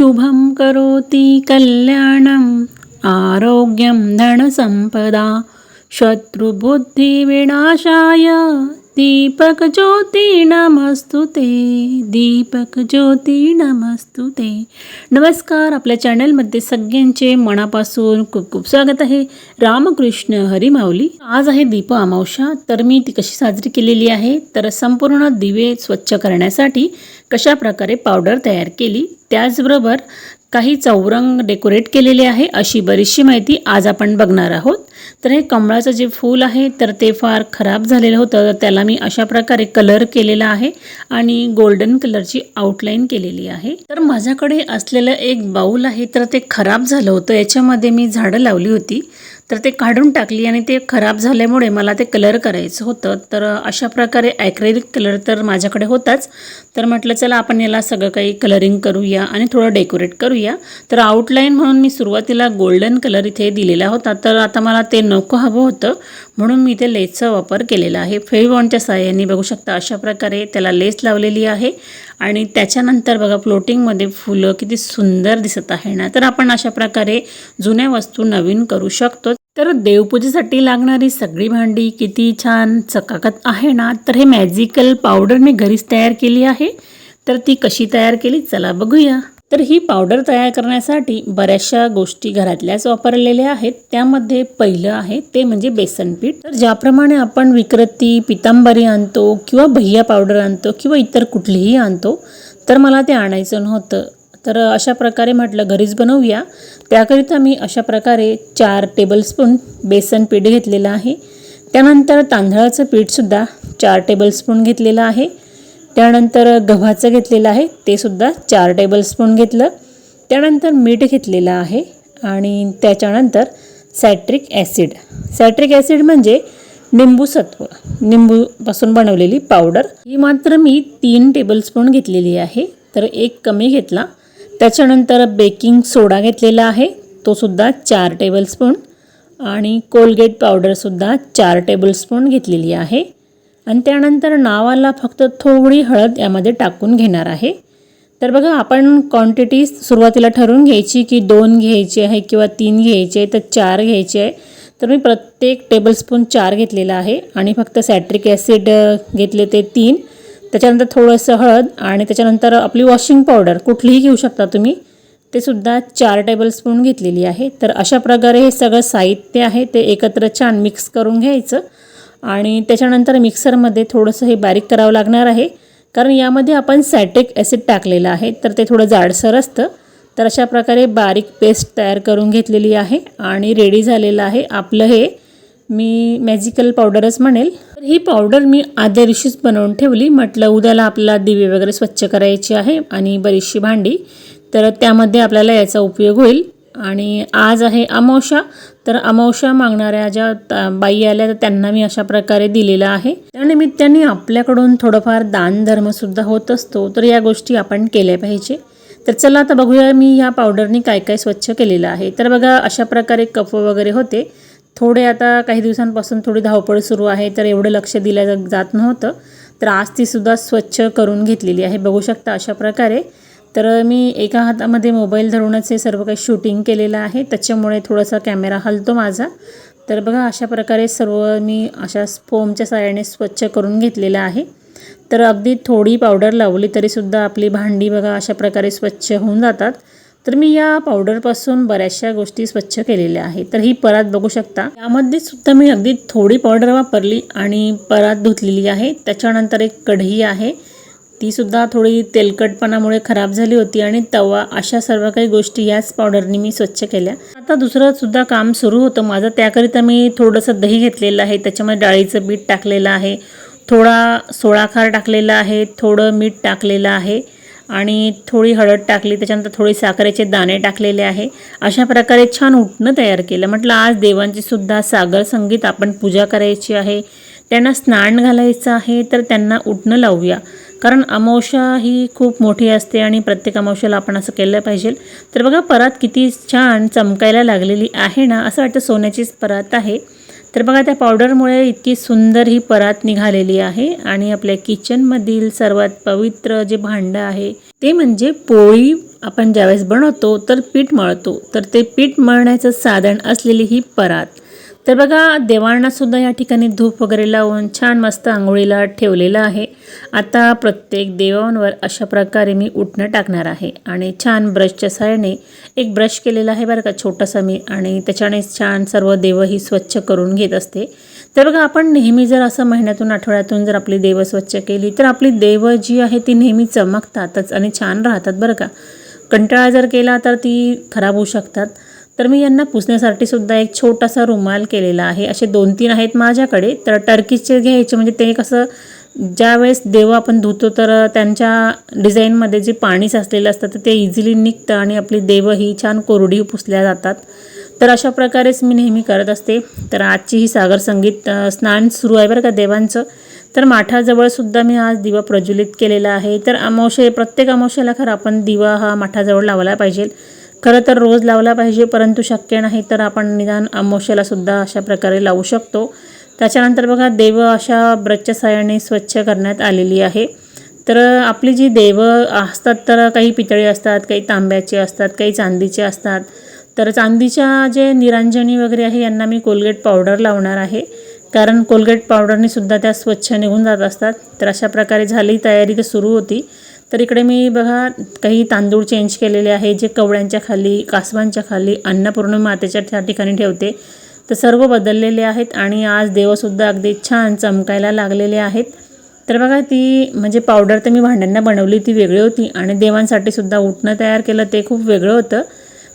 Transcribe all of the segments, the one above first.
शुभं करोति कल्याणम् आरोग्यं धनसम्पदा शत्रुबुद्धिविनाशाय दीपक ज्योती नमस्तु ते दीपक ज्योती नमस्तु ते नमस्कार आपल्या चॅनलमध्ये सगळ्यांचे मनापासून खूप खूप स्वागत आहे. रामकृष्ण हरिमाऊली. आज आहे दीप अमावशा तर मी ती कशी साजरी केलेली आहे? तर संपूर्ण दिवे स्वच्छ करण्यासाठी कशा प्रकारे पावडर तयार केली? त्याचबरोबर काही चौरंग डेकोरेट केलेले आहे अशी बरीचशी माहिती आज आपण बघणार आहोत. तर हे कमळाचं जे फूल आहे तर ते फार खराब झालेलं होतं. त्याला मी अशा प्रकारे कलर केलेला आहे आणि गोल्डन कलरची आउटलाईन केलेली आहे. तर माझ्याकडे असलेलं एक बाऊल आहे तर ते खराब झालं होतं. याच्यामध्ये मी झाडं लावली होती. तर ते काढून टाकली आणि ते खराब झाल्यामुळे मला ते कलर करायचं होतं. तर अशा प्रकारे ॲक्रेलिक कलर तर माझ्याकडे होताच. तर म्हटलं चला आपण याला सगळं काही कलरिंग करूया आणि थोडं डेकोरेट करूया. तर आउटलाईन म्हणून मी सुरुवातीला गोल्डन कलर इथे दिलेला होता. तर आता मला ते नको हवं होतं. म्हणून मी ते लेसचा वापर केलेला आहे. फेविबॉनच्या साह्याने बघू शकता अशा प्रकारे त्याला लेस लावलेली आहे. आणि त्याच्यानंतर बघा फ्लोटिंगमध्ये फुलं किती सुंदर दिसत आहे ना. तर आपण अशा प्रकारे जुन्या वस्तू नवीन करू शकतो. तर देवपूजेसाठी लागणारी सगळी भांडी किती छान चकाकत आहे ना? तर हे मॅजिकल पावडर मी घरीच तयार केली आहे. तर ती कशी तयार केली चला बघूया. तर ही पावडर तयार करण्यासाठी बऱ्याचशा गोष्टी घरातल्याच वापरलेल्या आहेत. त्यामध्ये पहिलं आहे ते म्हणजे बेसन पीठ. तर ज्याप्रमाणे आपण विक्रती पितांबरी आणतो किंवा भैया पावडर आणतो किंवा इतर कुठलीही आणतो तर मला ते आणायचं नव्हतं. तर अशा प्रकारे म्हटलं घरीच बनवूया. त्याकरिता मी अशा प्रकारे चार टेबलस्पून बेसन पीठ घेतलेलं आहे. त्यानंतर तांदळाचं पीठसुद्धा चार टेबलस्पून घेतलेलं आहे. त्यानंतर गव्हाचं घेतलेलं आहे ते सुद्धा चार टेबलस्पून घेतलं. त्यानंतर मीठ घेतलेलं आहे आणि त्याच्यानंतर सॅट्रिक ॲसिड सॅट्रिक ॲसिड म्हणजे निंबू सत्व निंबूपासून बनवलेली पावडर ही मात्र मी तीन टेबलस्पून घेतलेली आहे. तर एक कमी घेतला. त्याच्यानंतर बेकिंग सोडा घेतलेला आहे. तो सुद्धा चार टेबलस्पून आणि कोलगेट पावडरसुद्धा चार टेबलस्पून घेतलेली आहे. आणि त्यानंतर नावाला फक्त थोडी हळद यामध्ये टाकून घेणार आहे. तर बघा आपण क्वांटिटी सुरुवातीला ठरवून घ्यायची की दोन घ्यायची आहे किंवा तीन घ्यायची आहे तर चार घ्यायचे आहे. तर मी प्रत्येक टेबलस्पून चार घेतलेला आहे. आणि फक्त सॅट्रिक ॲसिड घेतले ते तीन. त्याच्यानंतर थोडंसं हळद आणि त्याच्यानंतर आपली वॉशिंग पावडर कुठलीही घेऊ शकता तुम्ही ते सुद्धा चार टेबलस्पून घेतलेली आहे. तर अशा प्रकारे हे सगळं साहित्य आहे ते एकत्र छान मिक्स करून घ्यायचं. आणि त्याच्यानंतर मिक्सरमध्ये थोडंसं हे बारीक करावं लागणार आहे. कारण यामध्ये आपण सॅटिक ॲसिड टाकलेलं आहे तर ते थोडं जाडसर असतं. तर अशा प्रकारे बारीक पेस्ट तयार करून घेतलेली आहे आणि रेडी झालेलं आहे. आपलं हे मी मॅजिकल पावडरच म्हणेल. तर ही पावडर मी आदल्या दिवशीच बनवून ठेवली. म्हटलं उद्याला आपला दिवे वगैरे स्वच्छ करायची आहे आणि बरीचशी भांडी. तर त्यामध्ये आपल्याला याचा उपयोग होईल. आणि आज आहे अमावस्या. तर अमावस्या मागणाऱ्या ज्या बाई आल्या तर त्यांना मी अशा प्रकारे दिलेला आहे. त्यानिमित्ताने आपल्याकडून थोडंफार दानधर्मसुद्धा होत असतो. तर या गोष्टी आपण केल्या पाहिजे. तर चला आता बघूया मी ह्या पावडरनी काय काय स्वच्छ केलेलं आहे. तर बघा अशा प्रकारे कफ वगैरे होते. थोडे आता काही दिवसांपासून थोडी धावपळ सुरू आहे तर एवढं लक्ष दिलं जात नव्हतं. तर आज तीसुद्धा स्वच्छ करून घेतलेली आहे. बघू शकता अशा प्रकारे. तर मी एका हातामध्ये मोबाईल धरूनच हे सर्व काही शूटिंग केलेलं आहे. त्याच्यामुळे थोडासा कॅमेरा हलतो माझा. तर बघा अशा प्रकारे सर्व मी अशा फोमच्या साह्याने स्वच्छ करून घेतलेलं आहे. तर अगदी थोडी पावडर लावली तरीसुद्धा आपली भांडी बघा अशा प्रकारे स्वच्छ होऊन जातात. तर मी या पावडरपासून बऱ्याचशा गोष्टी स्वच्छ केलेल्या आहेत. तर ही परात बघू शकता. यामध्ये सुद्धा मी अगदी थोडी पावडर वापरली आणि परात धुतलेली आहे. त्याच्यानंतर एक कढई आहे. तीसुद्धा थोडी तेलकटपणामुळे खराब झाली होती आणि तवा अशा सर्व काही गोष्टी याच पावडरनी मी स्वच्छ केल्या. आता दुसरं सुद्धा काम सुरू होतं. माझं त्याकरिता मी थोडंसं दही घेतलेलं आहे. त्याच्यामध्ये डाळीचं बीट टाकलेलं आहे. थोडा सोळाखार टाकलेला आहे. थोडं मीठ टाकलेलं आहे. आणि थोडी हळद टाकली त्याच्यानंतर थोडी साखरेचे दाणे टाकलेले आहे. अशा प्रकारे छान उठणं तयार केलं. म्हटलं आज देवांची सुद्धा सागर संगीत आपण पूजा करायची आहे. त्यांना स्नान घालायचं आहे तर त्यांना उठणं लावूया. कारण अमावश्या ही खूप मोठी असते आणि प्रत्येक अमावश्याला आपण असं केलं पाहिजे. तर बघा परात किती छान चमकायला लागलेली आहे ना असं वाटतं सोन्याचीच परात आहे. तर बघा त्या पावडरमुळे इतकी सुंदर ही परात निघालेली आहे आणि आपल्या किचनमधील सर्वात पवित्र जे भांडं आहे ते म्हणजे पोळी आपण ज्यावेळेस बनवतो तर पीठ मळतो. तर ते पीठ मळण्याचं साधन असलेली ही परात. तर बघा देवांनासुद्धा या ठिकाणी धूप वगैरे लावून छान मस्त आंघोळीला ठेवलेलं आहे. आता प्रत्येक देवांवर अशा प्रकारे मी उठणं टाकणार आहे आणि छान ब्रशच्या सहाय्याने एक ब्रश केलेला आहे बरं का छोटासा मी आणि त्याच्याने छान सर्व देवही स्वच्छ करून घेत असते. तर बघा आपण नेहमी जर असं महिन्यातून आठवड्यातून जर आपली देव स्वच्छ केली तर आपली देव जी आहे ती नेहमी चमकतातच आणि छान राहतात बरं का. कंटाळा जर केला तर ती खराब होऊ शकतात. तर मी यांना पुसण्यासाठी सुद्धा एक छोटासा रुमाल केलेला आहे. असे दोन तीन आहेत माझ्याकडे. तर टर्कीचे घ्यायचे म्हणजे ते कसं ज्यावेळेस देव आपण धुतो तर त्यांच्या डिझाईनमध्ये जे पाणी साचलेलं असतं तर ते इझिली निघतं आणि आपली देव ही छान कोरडी पुसल्या जातात. तर अशा प्रकारेच मी नेहमी करत असते. तर आजची ही सागर संगीत स्नान सुरू आहे बरं का देवांचं. तर माठाजवळसुद्धा मी आज दिवा प्रज्वलित केलेला आहे. तर अमावशे प्रत्येक अमावशेला खरं आपण दिवा हा माठाजवळ लावला पाहिजे. खरं तर रोज लावला पाहिजे परंतु शक्य नाही तर आपण निदान अमावश्यालासुद्धा अशा प्रकारे लावू शकतो. त्याच्यानंतर बघा देव अशा ब्रशच्या साह्याने स्वच्छ करण्यात आलेली आहे. तर आपली जी देवं असतात तर काही पितळी असतात काही तांब्याचे असतात काही चांदीचे असतात. तर चांदीच्या जे निरांजनी वगैरे आहे यांना मी कोलगेट पावडर लावणार आहे. कारण कोलगेट पावडरने सुद्धा त्या स्वच्छ निघून जात असतात. तर अशा प्रकारे झाली तयारी तर सुरू होती. तर इकडे मी बघा काही तांदूळ चेंज केलेले आहे जे कवड्यांच्या खाली कासवांच्या खाली अन्नपूर्ण मातेच्या त्या ठिकाणी ठेवते. तर सर्व बदललेले आहेत आणि आज देवसुद्धा अगदी छान चमकायला लागलेले आहेत. तर बघा ती म्हणजे पावडर तर मी भांड्यांना बनवली ती वेगळी होती आणि देवांसाठी सुद्धा उठणं तयार केलं ते खूप वेगळं होतं.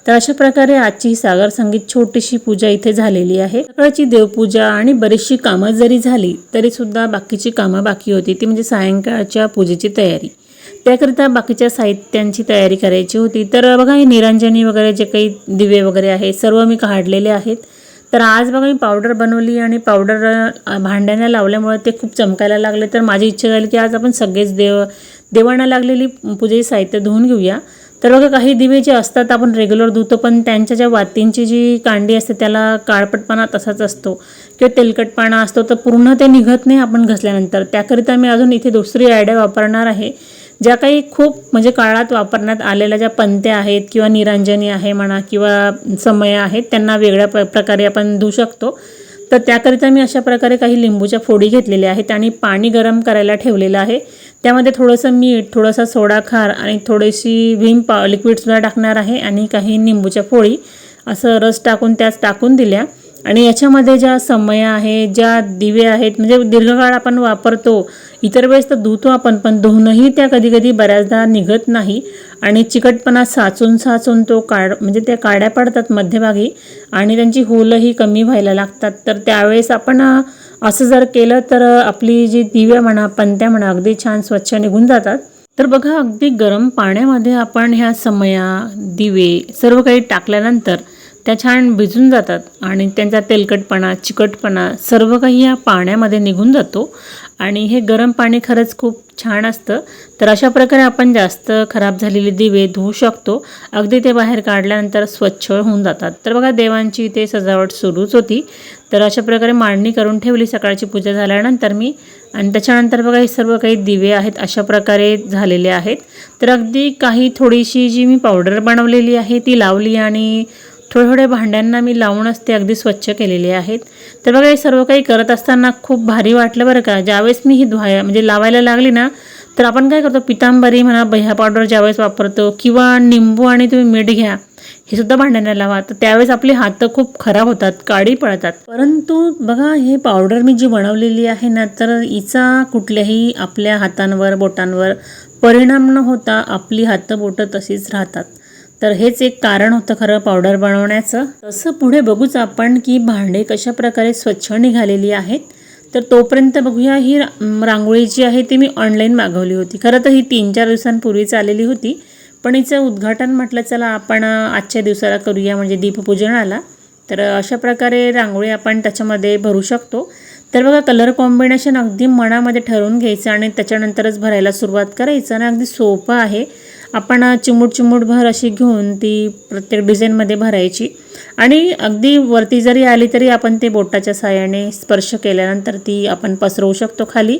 तर अशा प्रकारे आजची ही सागर संगीत छोटीशी पूजा इथे झालेली आहे. सकाळची देवपूजा आणि बरीचशी कामं जरी झाली तरीसुद्धा बाकीची कामं बाकी होती. ती म्हणजे सायंकाळच्या पूजेची तयारी. त्याकरिता बाकीच्या साहित्यांची तयारी करायची होती. तर बघा हे निरंजनी वगैरे जे काही दिवे वगैरे आहे सर्व मी काढलेले आहेत. तर आज बघा मी पावडर बनवली आणि पावडर अ, भांड्यांना लावल्यामुळे ते खूप चमकायला लागले. तर माझी इच्छा झाली की आज आपण सगळेच देव देवांना लागलेली पूजेची साहित्य धुवून घेऊया. तर बघा काही दिवे जे असतात आपण रेग्युलर धुतो पण त्यांच्या ज्या वातींची जी कांडी असते त्याला काळपटपणा तसाच असतो किंवा तेलकटपणा असतो. तर पूर्ण ते निघत नाही आपण घसल्यानंतर त्याकरिता मी अजून इथे दुसरी आयडिया वापरणार आहे. ज्या काही खूप म्हणजे काळात वापरण्यात आलेल्या ज्या पंत्या आहेत किंवा निरांजनी आहे म्हणा किंवा समय आहेत त्यांना वेगळ्या प प्रकारे आपण धुऊ शकतो. तर त्याकरिता मी अशा प्रकारे काही लिंबूच्या फोडी घेतलेल्या आहेत आणि पाणी गरम करायला ठेवलेलं आहे. त्यामध्ये थोडंसं मीठ थोडासा सोडा खार आणि थोडीशी व्हीम पा लिक्विडसुद्धा टाकणार आहे आणि काही निंबूच्या फोडी असं रस टाकून त्याच टाकून दिल्या. आणि याच्यामध्ये ज्या समय आहे ज्या दिवे आहेत म्हणजे दीर्घकाळ आपण वापरतो इतर वेळेस तर धुतो आपण पण धुवूनही त्या कधी कधी बऱ्याचदा निघत नाही. आणि चिकटपणा साचून साचून तो काढ म्हणजे त्या काड्या पडतात मध्यभागी आणि त्यांची होलही कमी व्हायला लागतात. तर त्यावेळेस आपण असं जर केलं तर आपली जी दिव्या म्हणा पंत्या म्हणा अगदी छान स्वच्छ निघून जातात. तर बघा अगदी गरम पाण्यामध्ये आपण ह्या समया दिवे सर्व काही टाकल्यानंतर त्या छान भिजून जातात आणि त्यांचा तेलकटपणा चिकटपणा सर्व काही या पाण्यामध्ये निघून जातो. आणि हे गरम पाणी खरंच खूप छान असतं. तर अशा प्रकारे आपण जास्त खराब झालेले दिवे धुवू शकतो. अगदी ते बाहेर काढल्यानंतर स्वच्छ होऊन जातात. तर बघा देवांची इथे सजावट सुरूच होती. तर अशा प्रकारे मांडणी करून ठेवली सकाळची पूजा झाल्यानंतर मी. आणि त्याच्यानंतर बघा हे सर्व काही दिवे आहेत अशा प्रकारे झालेले आहेत. तर अगदी काही थोडीशी जी मी पावडर बनवलेली आहे ती लावली आणि थोड्या थोड्या भांड्यांना मी लावूनच ते अगदी स्वच्छ केलेले आहेत. तर बघा हे सर्व काही करत असताना खूप भारी वाटलं बरं का. ज्यावेळेस मी ही धुवाय म्हणजे लावायला लागली ना तर आपण काय करतो पितांबरी म्हणा बह्या पावडर ज्यावेळेस वापरतो किंवा निंबू आणि तुम्ही मीठ घ्या हे सुद्धा भांड्यांना लावा. तर त्यावेळेस आपले हात खूप खराब होतात काळी पडतात. परंतु बघा हे पावडर मी जी बनवलेली आहे ना तर हिचा कुठल्याही आपल्या हातांवर बोटांवर परिणाम न होता आपली हातं बोटं तशीच राहतात. तर हेच एक कारण होतं खरं पावडर बनवण्याचं. तसं पुढे बघूच आपण की भांडे कशा प्रकारे स्वच्छ निघालेली आहेत. तर तोपर्यंत बघूया ही रांगोळी जी आहे ती मी ऑनलाईन मागवली होती. खरं तर ही तीन चार दिवसांपूर्वीच आलेली होती. पण हिचं उद्घाटन म्हटलं चला आपण आजच्या दिवसाला करूया म्हणजे दीपपूजनाला. तर अशा प्रकारे रांगोळी आपण त्याच्यामध्ये भरू शकतो. तर बघा कलर कॉम्बिनेशन अगदी मनामध्ये ठरवून घ्यायचं आणि त्याच्यानंतरच भरायला सुरुवात करायचं आणि अगदी सोपं आहे. आपण चिमूट चिमूट भर अशी घेऊन ती प्रत्येक डिझाईनमध्ये भरायची. आणि अगदी वरती जरी आली तरी आपण ते बोटाच्या साहाय्याने स्पर्श केल्यानंतर ती आपण पसरवू शकतो खाली.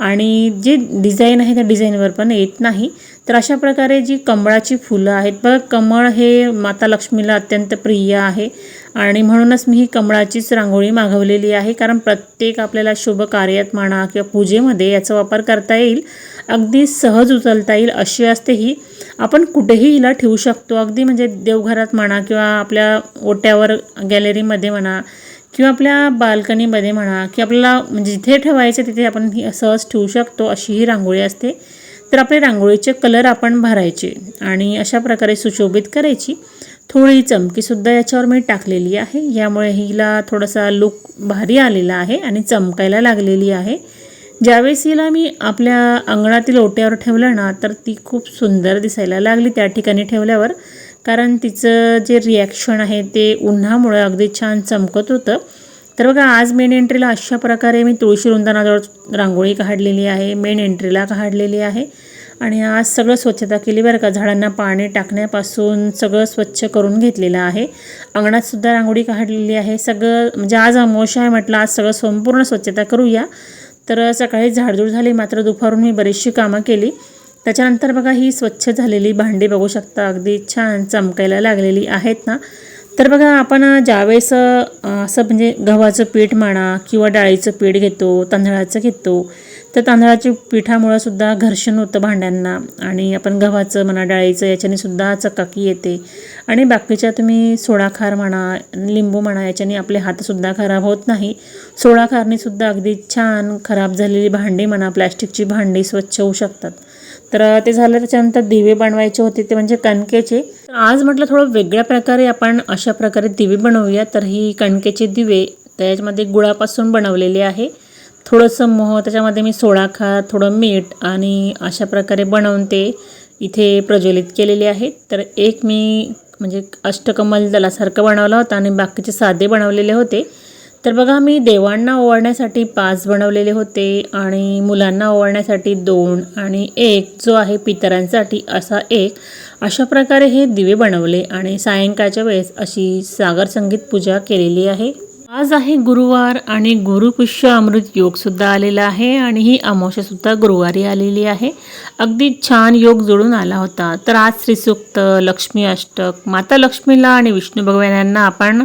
आणि जे डिझाईन आहे त्या डिझाईनवर पण येत नाही. तर अशा प्रकारे जी कमळाची फुलं आहेत बघा कमळ हे माता लक्ष्मीला अत्यंत प्रिय आहे. आणि म्हणूनच मी ही कमळाचीच रांगोळी मागवलेली आहे कारण प्रत्येक आपल्याला शुभ कार्यात म्हणा किंवा पूजेमध्ये याचा वापर करता येईल अगदी सहज उचलता येईल अशी असते ही. आपण कुठेही हिला ठेवू शकतो अगदी म्हणजे देवघरात म्हणा किंवा आपल्या ओट्यावर गॅलरीमध्ये म्हणा किंवा आपल्या बाल्कनीमध्ये म्हणा की आपल्याला म्हणजे जिथे ठेवायचं तिथे आपण ही सहज ठेवू शकतो अशी ही रांगोळी असते. तर आपले रांगोळीचे कलर आपण भरायचे आणि अशा प्रकारे सुशोभित करायची. थोडी चमकीसुद्धा याच्यावर मी टाकलेली आहे. यामुळे हिला थोडासा लुक भारी आलेला आहे आणि चमकायला लागलेली आहे. ज्यावेळेस हिला मी आपल्या अंगणातील ओट्यावर ठेवलं ना तर ती खूप सुंदर दिसायला लागली त्या ठिकाणी ठेवल्यावर. कारण तिचं जे रिॲक्शन आहे ते उन्हामुळे अगदी छान चमकत होतं. तर बघा आज मेन एंट्रीला अशा प्रकारे मी तुळशी वृंदानाजवळ रांगोळी काढलेली आहे मेन एंट्रीला काढलेली आहे. आणि आज सगळं स्वच्छता केली बरं का. झाडांना पाणी टाकण्यापासून सगळं स्वच्छ करून घेतलेलं आहे. अंगणातसुद्धा रांगोळी काढलेली आहे. सगळं म्हणजे आज अमोश आहे म्हटलं आज सगळं संपूर्ण स्वच्छता करूया. तर सकाळी झाडझूड झाली मात्र दुपारून मी बरीचशी कामं केली. त्याच्यानंतर बघा ही स्वच्छ झालेली भांडी बघू शकता. अगदी छान चमकायला लागलेली आहेत ना. तर बघा आपण ज्यावेळेस असं म्हणजे गव्हाचं पीठ म्हणा किंवा डाळीचं पीठ घेतो तांदळाचं घेतो तर तांदळाच्या पिठामुळं सुद्धा घर्षण होतं भांड्यांना आणि आपण गव्हाचं म्हणा डाळीचं याच्याने सुद्धा चकाकी येते. आणि बाकीच्या तुम्ही सोळाखार म्हणा लिंबू म्हणा याच्याने आपले हातसुद्धा खराब होत नाही. सोळाखारनेसुद्धा सुद्धा अगदी छान खराब झालेली भांडी म्हणा प्लॅस्टिकची भांडी स्वच्छ होऊ शकतात. तर ते झालं त्याच्यानंतर दिवे बनवायचे होते ते म्हणजे कणकेचे. आज म्हटलं थोडं वेगळ्या प्रकारे आपण अशा प्रकारे दिवे बनवूया. तर ही कणकेचे दिवे त्याच्यामध्ये गुळापासून बनवलेले आहे. थोडंसं मोह त्याच्यामध्ये मी सोडा खा थोडं मीठ आणि अशा प्रकारे बनवून ते इथे प्रज्वलित केलेले आहेत. तर एक मी म्हणजे अष्टकमल दलासारखं बनवलं होतं आणि बाकीचे साधे बनवलेले होते. तर बघा मी देवांना ओवाळण्यासाठी पाच बनवलेले होते आणि मुलांना ओवाळण्यासाठी दोन आणि एक जो आहे पितरांसाठी असा एक. अशा प्रकारे हे दिवे बनवले आणि सायंकाळच्या वेळेस अशी सागर संगीत पूजा केलेली आहे. आज आहे गुरुवार आणि गुरुपुष्य अमृत योगसुद्धा आलेला आहे आणि ही अमावस्यासुद्धा गुरुवारी आलेली आहे. अगदी छान योग जुळून आला होता. तर आज श्रीसूक्त लक्ष्मी अष्टक माता लक्ष्मीला आणि विष्णू भगवान यांना आपण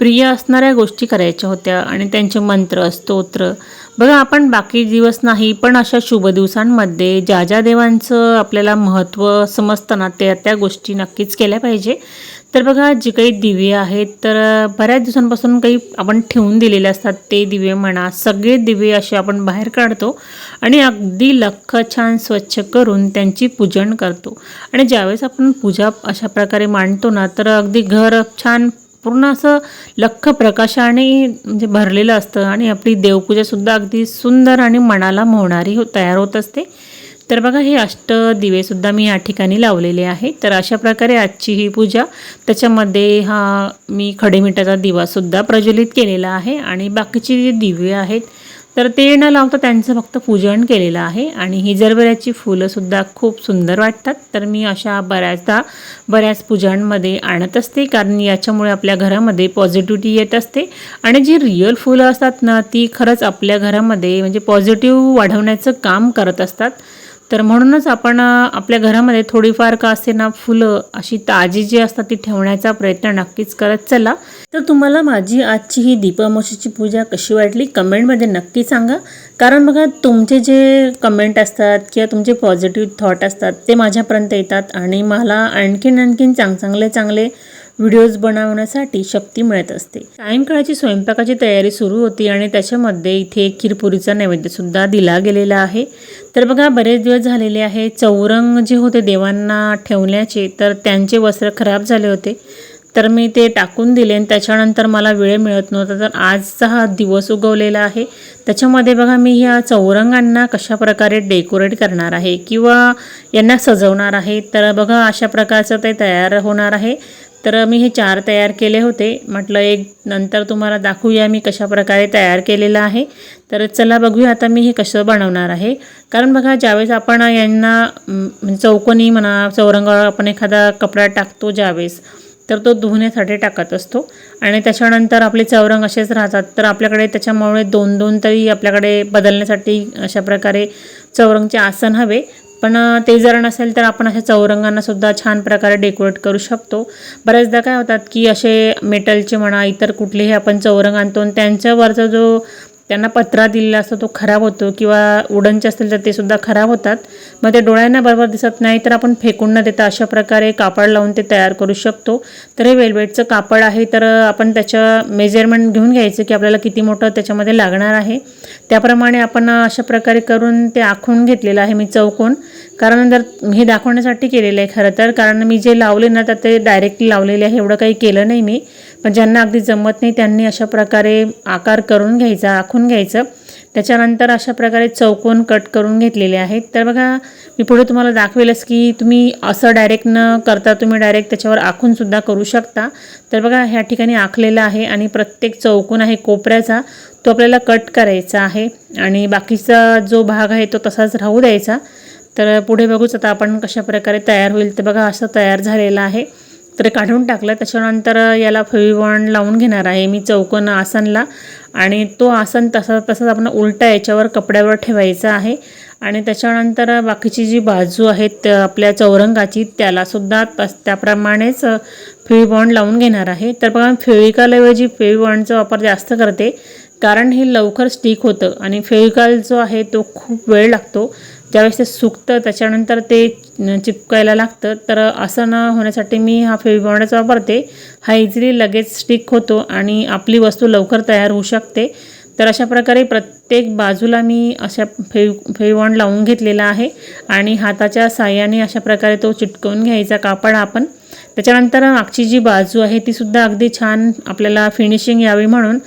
प्रिय असणाऱ्या गोष्टी करायच्या होत्या आणि त्यांचे मंत्र स्तोत्र. बघा आपण बाकी दिवस नाही पण अशा शुभ दिवसांमध्ये ज्या ज्या देवांचं आपल्याला महत्त्व समजतं ना त्या त्या गोष्टी नक्कीच केल्या पाहिजे. तर बघा जे काही दिवे आहेत तर बऱ्याच दिवसांपासून काही आपण ठेवून दिलेले असतात ते दिवे म्हणा. सगळे दिवे असे आपण बाहेर काढतो आणि अगदी लख छान स्वच्छ करून त्यांची पूजन करतो. आणि ज्यावेळेस आपण पूजा अशा प्रकारे मांडतो ना तर अगदी घर छान पूर्ण असं लख्ख प्रकाशाने म्हणजे भरलेलं असतं आणि आपली देवपूजासुद्धा अगदी सुंदर आणि मनाला मोहणारी हो तयार होत असते. तर बघा हे अष्ट दिवेसुद्धा मी या ठिकाणी लावलेले आहे. तर अशा प्रकारे आजची ही पूजा त्याच्यामध्ये हा मी खडेमिठाचा दिवासुद्धा प्रज्वलित केलेला आहे आणि बाकीचे जे दिवे आहेत तर ते न लावता त्यांचं फक्त पूजन केलेलं आहे. आणि ही जरबऱ्याची फुलंसुद्धा खूप सुंदर वाटतात. तर मी अशा बऱ्याचदा बऱ्याच पूजांमध्ये आणत असते. कारण याच्यामुळे आपल्या घरामध्ये पॉझिटिव्हिटी येत असते. आणि जी रिअल फुलं असतात ना ती खरंच आपल्या घरामध्ये म्हणजे पॉझिटिव्ह वाढवण्याचं काम करत असतात. तर म्हणूनच आपण आपल्या घरामध्ये थोडीफार का असते ना फुलं अशी ताजी जी असतात ती ठेवण्याचा प्रयत्न नक्कीच करत चला. तर तुम्हाला माझी आजची ही दीपामोशीची पूजा कशी वाटली कमेंटमध्ये नक्की सांगा. कारण बघा तुमचे जे कमेंट असतात किंवा तुमचे पॉझिटिव्ह थॉट असतात ते माझ्यापर्यंत येतात आणि मला आणखीन आणखीन चांग चांगले चांगले व्हिडिओज बनवण्यासाठी शक्ती मिळत असते. सायंकाळची स्वयंपाकाची तयारी सुरू होती आणि त्याच्यामध्ये इथे खीरपुरीचा नैवेद्यसुद्धा दिला गेलेला आहे. तर बघा बरेच दिवस झालेले आहे. चौरंग जे होते देवांना ठेवण्याचे तर त्यांचे वस्त्र खराब झाले होते. तर मी ते टाकून दिले आणि त्याच्यानंतर मला वेळ मिळत नव्हता तर आजचा हा दिवस उगवलेला आहे. त्याच्यामध्ये बघा मी ह्या चौरंगांना कशा प्रकारे डेकोरेट करणार आहे किंवा यांना सजवणार आहे तर बघा अशा प्रकारचं ते तयार होणार आहे. तर मी हे चार तयार केले होते. म्हटलं एक नंतर तुम्हाला दाखवूया मी कशा प्रकारे तयार केलेलं आहे. तर चला बघूया आता मी हे कसं बनवणार आहे. कारण बघा ज्यावेळेस आपण यांना म्हणजे चौकोनी म्हणा चौरंगावर आपण एखादा कपडा टाकतो ज्यावेळेस तर तो धुण्यासाठी टाकत असतो. आणि त्याच्यानंतर आपले चौरंग असेच राहतात. तर आपल्याकडे त्याच्यामुळे दोन दोन तरी आपल्याकडे बदलण्यासाठी अशा प्रकारे चौरंगचे आसन हवे. पण ते जर नसेल तर आपण अशा चौरंगांना सुद्धा छान प्रकारे डेकोरेट करू शकतो. बऱ्याचदा काय होतात की असे मेटलचे म्हणा इतर कुठलेही आपण चौरंग आणतो आणि त्यांच्यावरचा जो त्यांना पत्रा दिलेला असतो तो खराब होतो किंवा उडनचे असतील तर ते सुद्धा खराब होतात. मग ते डोळ्यांना बरोबर दिसत नाही तर आपण फेकून न देता अशा प्रकारे कापड लावून ते तयार करू शकतो. तर हे वेल्वेटचं कापड आहे तर आपण त्याचं मेजरमेंट घेऊन घ्यायचं की आपल्याला किती मोठं त्याच्यामध्ये लागणार आहे. त्याप्रमाणे आपण अशा प्रकारे करून ते आखून घेतलेलं आहे मी चौकोन. कारण जर हे दाखवण्यासाठी केलेलं आहे खरं तर. कारण मी जे लावले ना तर ते डायरेक्टली लावलेले आहे. एवढं काही केलं नाही मी. पण ज्यांना अगदी जमत नाही त्यांनी अशा प्रकारे आकार करून घ्यायचा आखून घ्यायचं. त्याच्यानंतर अशा प्रकारे चौकोन कट करून घेतलेले आहेत. तर बघा मी पुढे तुम्हाला दाखवेलच की तुम्ही असं डायरेक्ट न करता तुम्ही डायरेक्ट त्याच्यावर आखून सुद्धा करू शकता. तर बघा ह्या ठिकाणी आखलेलं आहे आणि प्रत्येक चौकोन आहे कोपऱ्याचा तो आपल्याला कट करायचा आहे. आणि बाकीचा जो भाग आहे तो तसाच राहू द्यायचा. तर पुढे बघूच आता आपण कशा प्रकारे तयार होईल. तर बघा असं तयार झालेलं आहे. तर काढून टाकलं. त्याच्यानंतर याला फेविबॉन्ड लावून घेणार आहे मी चौकोन आसनला. आणि तो आसन तसा तसाच आपण उलटा याच्यावर कपड्यावर ठेवायचा आहे. आणि त्याच्यानंतर बाकीची जी बाजू आहेत आपल्या चौरंगाची त्यालासुद्धा तस त्याप्रमाणेच फेविबॉन्ड लावून घेणार आहे. तर बघा फेविकॉलऐवजी फेविबॉन्डचा वापर जास्त करते. कारण हे लवकर स्टिक होतं आणि फेविकॉल जो आहे तो खूप वेळ लागतो. ज्यावेळेस ते सुकतं त्याच्यानंतर ते चिपकायला लागतं. तर असं न होण्यासाठी मी हा फेविबॉन्डच वापरते. हा इझिली लगेच स्टिक होतो आणि आपली वस्तू लवकर तयार होऊ शकते. तर अशा प्रकारे प्रत्येक बाजूला मी अशा फेव फेविबॉन्ड लावून घेतलेला आहे आणि हाताच्या साह्याने अशा प्रकारे तो चिटकवून घ्यायचा कापड आपण. त्याच्यानंतर मागची जी बाजू आहे ती सुद्धा अगदी छान आपल्याला फिनिशिंग यावी म्हणून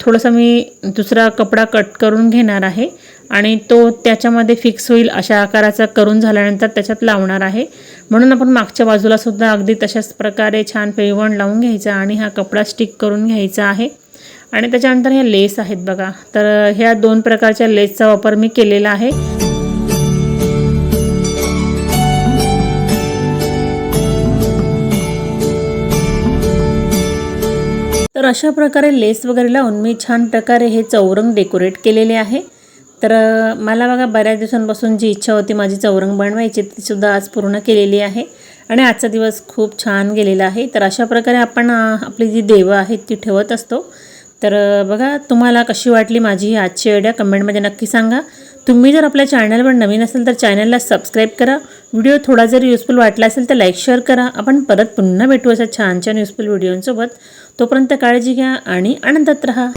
थोडंसं मी दुसरा कपडा कट करून घेणार आहे. आणि तो त्याच्यामध्ये फिक्स होईल अशा आकाराचा करून झाल्यानंतर त्याच्यात लावणार आहे. म्हणून आपण मागच्या बाजूला सुद्धा अगदी तशाच प्रकारे छान पेवण लावून घ्यायचा आणि हा कपडा स्टिक करून घ्यायचा आहे. आणि त्याच्यानंतर ह्या लेस आहेत बघा. तर ह्या दोन प्रकारच्या लेसचा वापर मी केलेला आहे. तर अशा प्रकारे लेस वगैरे लावून मी छान प्रकारे हे चौरंग डेकोरेट केलेले आहे. तर मला बघा बऱ्याच दिवसांपासून जी इच्छा होती माझी चौरंग बनवायची तीसुद्धा आज पूर्ण केलेली आहे. आणि आजचा दिवस खूप छान गेलेला आहे. तर अशा प्रकारे आपण आपली जी देवं आहेत ती ठेवत असतो. तर बघा तुम्हाला कशी वाटली माझी ही आजची आयडिया कमेंटमध्ये नक्की सांगा. तुम्ही जर आपल्या चॅनलवर नवीन असेल तर चॅनलला सबस्क्राईब करा. व्हिडिओ थोडा जर युजफुल वाटला असेल तर लाईक शेअर करा. आपण परत पुन्हा भेटू अशा छान छान युजफुल व्हिडिओंसोबत तोपर्यंत काळजी घ्या आणि आनंदात राहा.